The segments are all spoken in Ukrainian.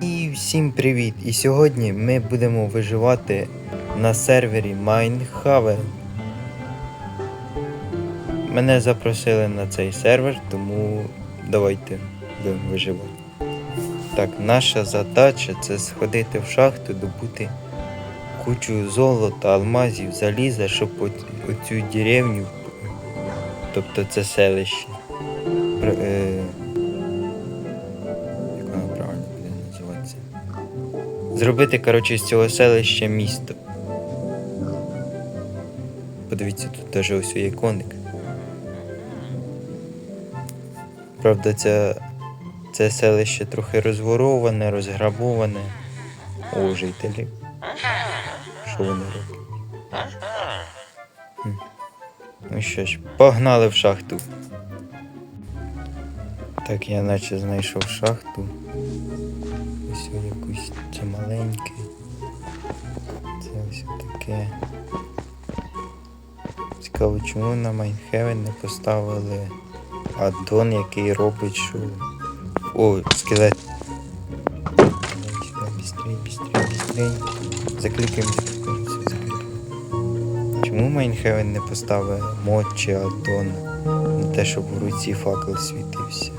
І всім привіт! І сьогодні ми будемо виживати на сервері Mindhaven. Мене запросили на цей сервер, тому давайте будемо виживати. Так, наша задача це сходити в шахту, добути кучу золота, алмазів, заліза, щоб оцю деревню, тобто це селище. Зробити, коротше, з цього селища місто. Подивіться, тут теж ось є коник. Правда, це, це селище трохи розвороване, розграбоване. О, жителі. Що вони роблять? Ну що ж, погнали в шахту. Так, я наче знайшов шахту. Ось якусь це маленьке. Це ось таке. Цікаво, чому на Майнхевен не поставили аддон, який робить, що. О, скелет. Бістрей, бістрей, бістрей. Закликаємо, закликаємо, закликаємо. Чому Майнхевен не поставив мод чи аддон на те, щоб в руці факел світився?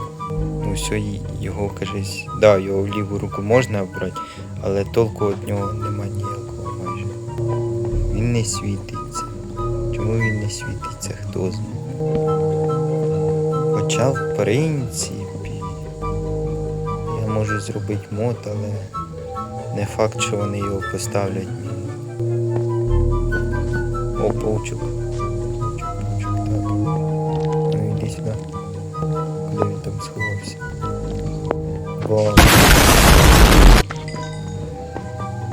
Все, його кажись. Да, його в ліву руку можна брати, але толку від нього нема ніякого майже. Він не світиться. Чому він не світиться, хто знає. Хоча, в принципі, я можу зробити мод, але не факт, що вони його поставлять. О, паучок. Паучок, паучок, так. Ну іди сюди. Куди він там сховався? Вау.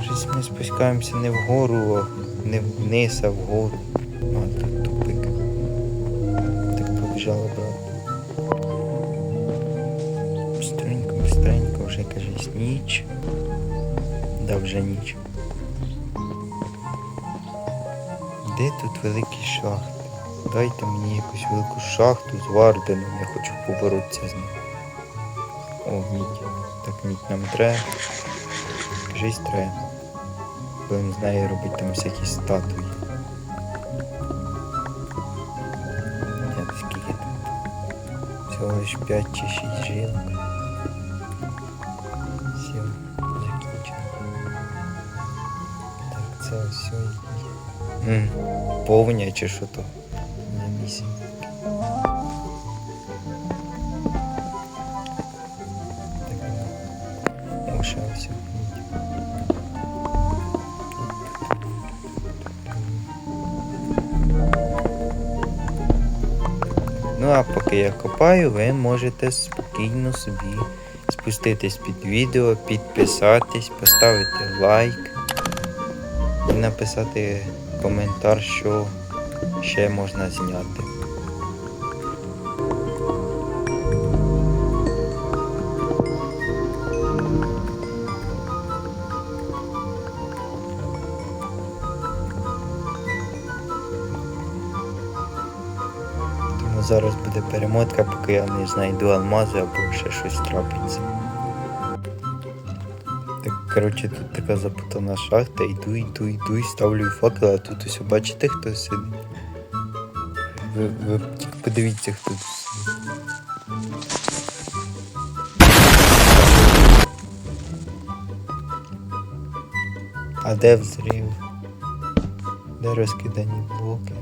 Щось ми спускаємося не вгору, а не вниз, а вгору. А, тут тупик. Так побіжала брат. Быстренько, быстренько, вже кажись ніч. Да, вже ніч. Де тут великі шахти? Дайте мені якусь велику шахту з Варденом, я хочу поборотися з ним. О, мідь. Так мідь нам треба. Кажись треба. Будемо з нею робити там всякі статуї. Так, скільки тут? Всього лиш 5 чи 6 жилок. Все, закінчено. Так, це все. Повня чи що то? Я копаю, ви можете спокійно собі спуститись під відео, підписатись, поставити лайк і написати коментар, що ще можна зняти. Зараз буде перемотка, поки я не знайду алмази або ще щось трапиться. Так, коротше, тут така запутана шахта, йду, йду, йду і ставлю факел, а тут ось бачите, хто сидить? Ви, ви тільки подивіться, хто тут сидить. А де взрив? Де розкидані блоки?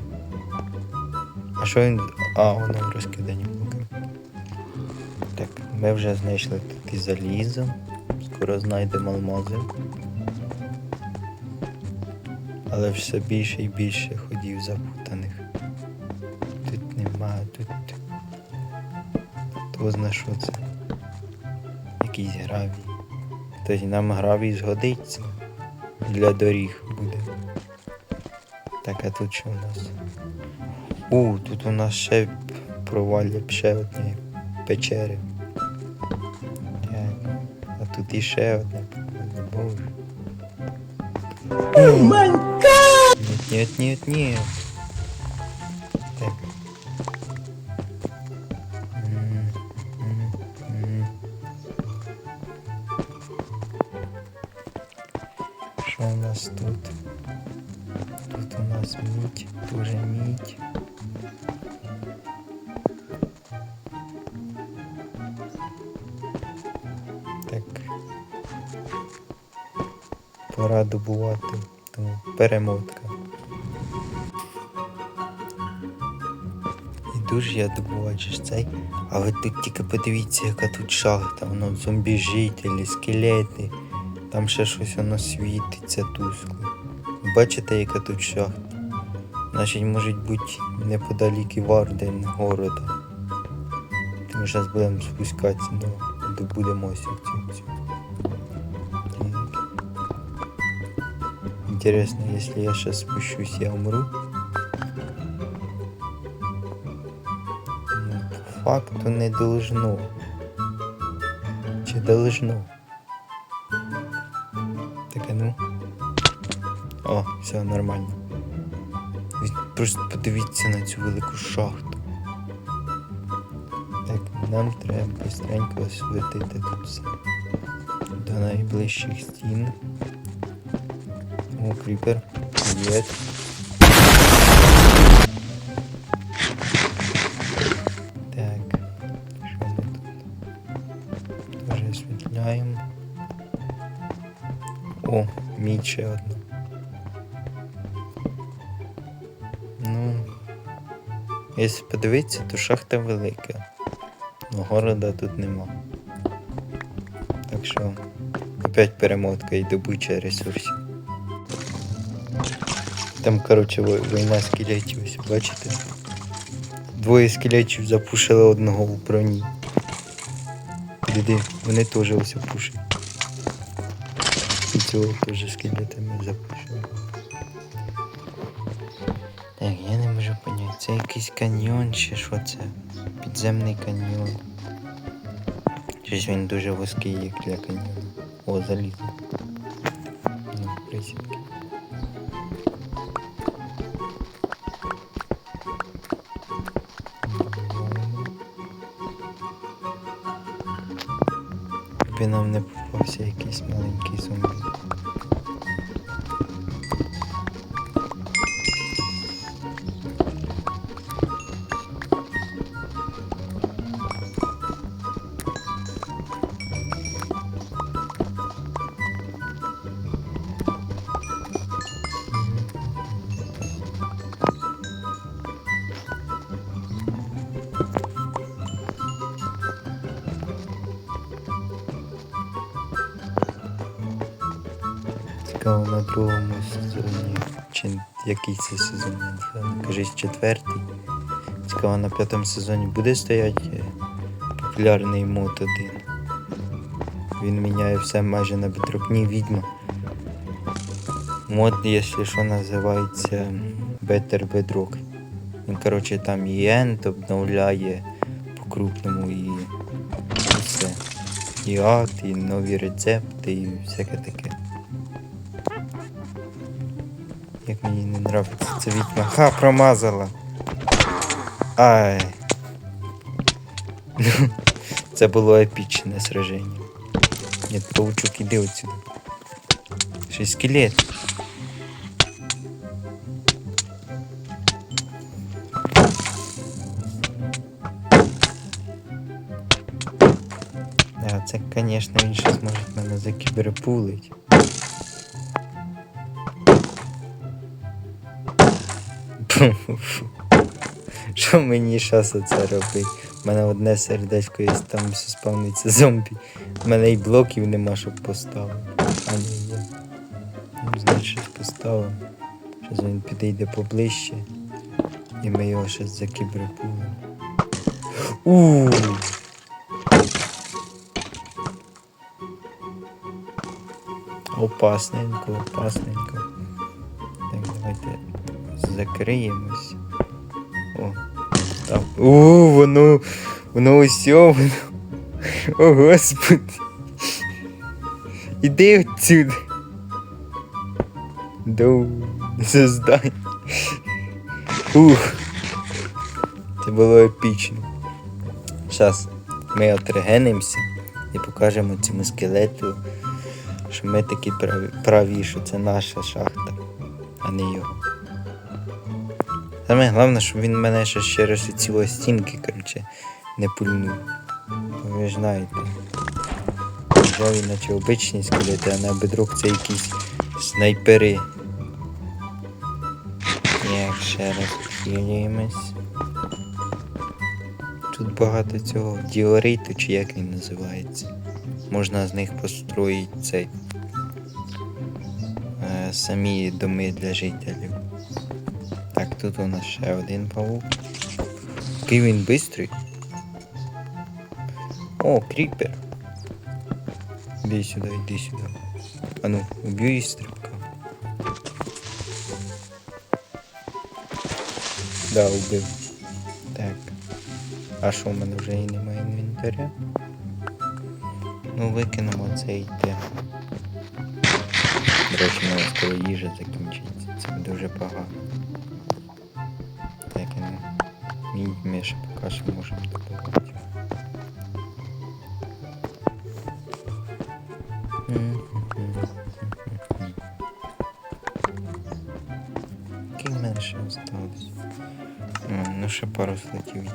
А що він. А, воно розкидані блоки. Так, ми вже знайшли тут і залізо. Скоро знайдемо алмази. Але все більше і більше ходів запутаних. Тут нема, тут. Хто зна що це? Якийсь гравій. Хтось нам гравій згодиться. Для доріг буде. Так, а тут що у нас? У, тут у нас ще провалля ще одні печери. А тут іще одне боже. Ні, ні, ні, нет. Перемотка. Іду ж я добувати ж цей, а ви тут тільки подивіться, яка тут шахта, воно зомбі-жителі, скелети, там ще щось воно світиться тускло. Бачите, яка тут шахта? Значить, може бути неподалік і Варден города. Тому зараз будемо спускатися до добудемо ось цю Интересно, если я сейчас спущусь, я умру? Ну, по факту не должно. Чи должно? Так, а ну. О, все нормально. Просто подивіться на цю велику шахту. Так, нам треба быстренько освітити тут все. До найближчих стін. О, крипер. Привет. Так, що ми тут? Тоже освітляємо. О, ще одна. Ну, якщо подивитися, то шахта велика. Но города тут нема. Так що опять перемотка і добуча ресурсів. Там, коротше, війна скелетів, ось бачите? Двоє скелетів запушили одного у броні. Диди, вони теж ось пушать. І цього теж скелетами запушили. Так, я не можу поняти, це якийсь каньйон чи що це? Підземний каньйон. Щось він дуже вузький, як для каньйону. О, залізо. Якби нам не попався якийсь маленький зомбі. Цікаво на другому сезоні. Чи який це сезон? Кажись, четвертий. Цікаво на п'ятому сезоні буде стояти популярний мод один. Він міняє все майже на бедрокні відьма. Мод, якщо що, називається Better Bedrock. Він, коротше, там і End обновляє по-крупному і все. І ад, і нові рецепти, і всяке таке. Як мені не нравиться ця відьма. Ха, промазала. Ай. Це було епічне сраження. Ні, паучок, іди отсюда. Ще скелет. Да, це, звісно, він ще зможе мене закіберпулить. Що мені зараз це робить? У мене одне сердечко є, там спавниться зомбі. У мене і блоків нема, щоб поставити. А ні, є. Ну, значить, щось він підійде поближче. І ми його щось закібрипулимо. Ууу! Опасненько, опасненько. Так, давайте закриємось. О, там. О, воно. Воно ось воно. О, господи. Іди отсюди. До создань. Ух. Це було епічно. Зараз ми отрегенимося і покажемо цьому скелету, що ми такі праві, праві, що це наша шахта, а не його. Саме головне, щоб він мене ще через ці стінки, коротше, не пульнув. Ну, Ви ж знаєте. Жові, наче обичні скелети, а на бедрок це якісь снайпери. Як ще раз хилюємось. Тут багато цього діориту, чи як він називається. Можна з них построїти цей. Е, самі доми для жителів. Тут у нас ще один павук. Який він бистрий. О, кріпер. Іди сюди, іди сюди. А ну, уб'ю і стрибка. Да, убив. Так. А що в мене вже і немає інвентаря? Ну, викинемо це і йде. До речі, у нас скоро їжа закінчиться. Це дуже погано. Мій ми ще поки що можемо добувати. Який в мене осталось? Ну, ще пару слотів є.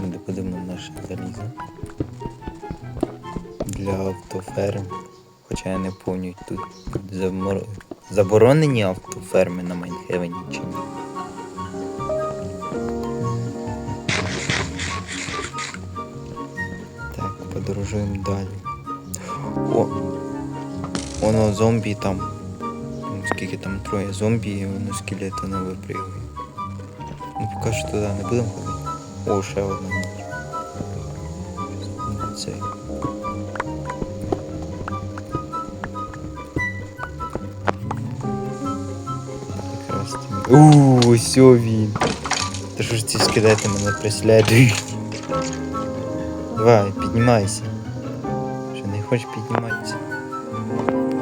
Де будемо наше залізо. Для автоферм. Хоча я не пам'ятаю, тут заборонені автоферми на Майнхевені чи ні. подорожуємо далі. О! Воно зомбі там. Ну, Скільки там троє зомбі, і воно скелета не випригує. Ну поки що туди не будемо ходити. О, ще одна ніч. Ну, Це. Якраз тим- Ууу, ось він. Та що ж ці скелети мене преслідують? Давай, піднімайся. Що не хочеш підніматися?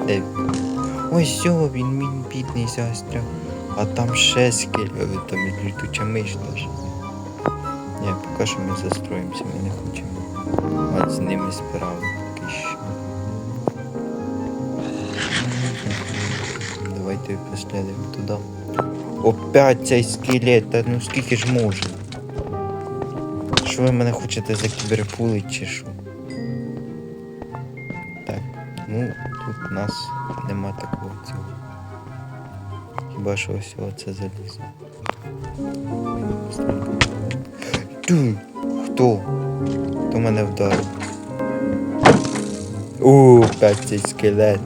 Де він? Ось все, він мій бідний застряг. А там ще скелет, там літуча миш теж. Ні, поки що ми застроїмося, ми не хочемо мати з ними справу поки що. Давайте послідуємо туди. Опять цей скелет, та ну скільки ж можна? Що ви мене хочете закіберпулить чи що? Так, ну тут у нас нема такого цього. Хіба що ось це залізо. Хто? Хто мене вдарив? Опять цей скелет.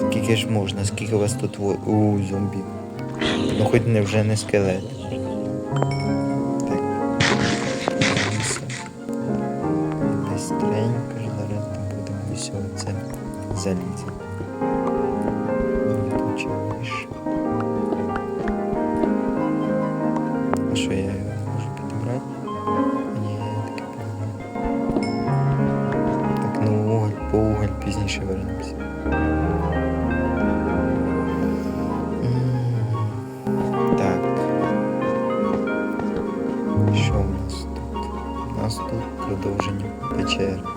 Скільки ж можна? Скільки вас тут. У, зомбі. Ну хоч не вже не скелет. Печери.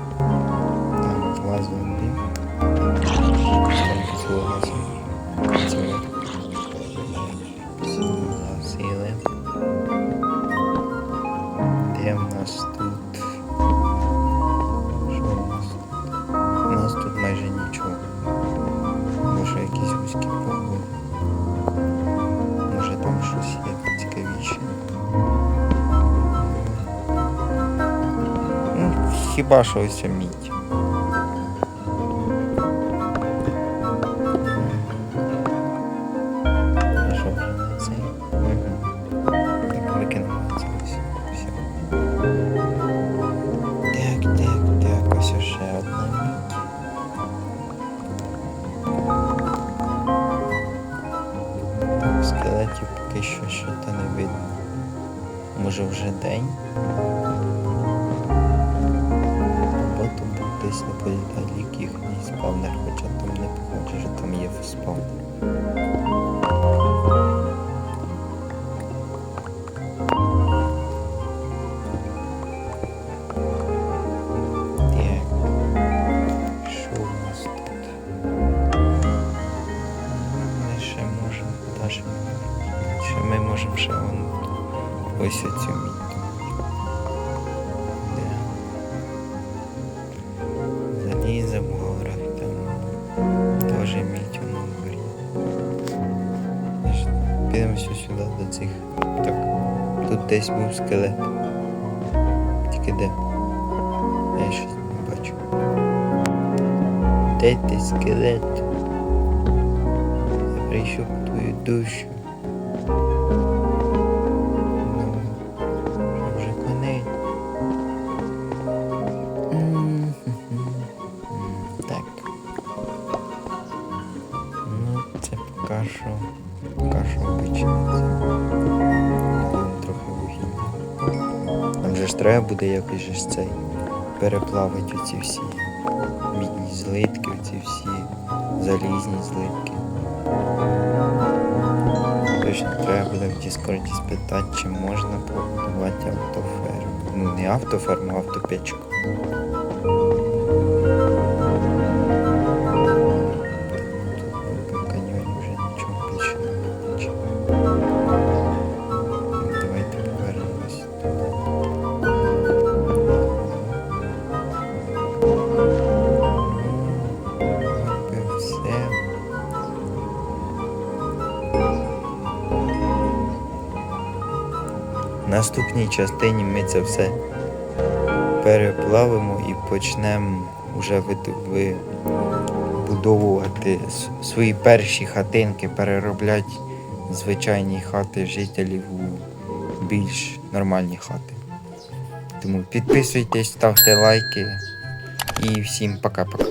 Хіба що десь був скелет. Тільки де? Я щось не бачу. Де ти скелет? Я прийшов твою душу. Треба буде якось же цей переплавити оці всі мідні злитки, оці всі залізні злитки. Точно треба буде в Діскорді спитати, чи можна побудувати автоферму. Ну не автоферму, а автопечку. Наступній частині ми це все переплавимо і почнемо вже вибудовувати свої перші хатинки, переробляти звичайні хати жителів у більш нормальні хати. Тому підписуйтесь, ставте лайки і всім пока-пока.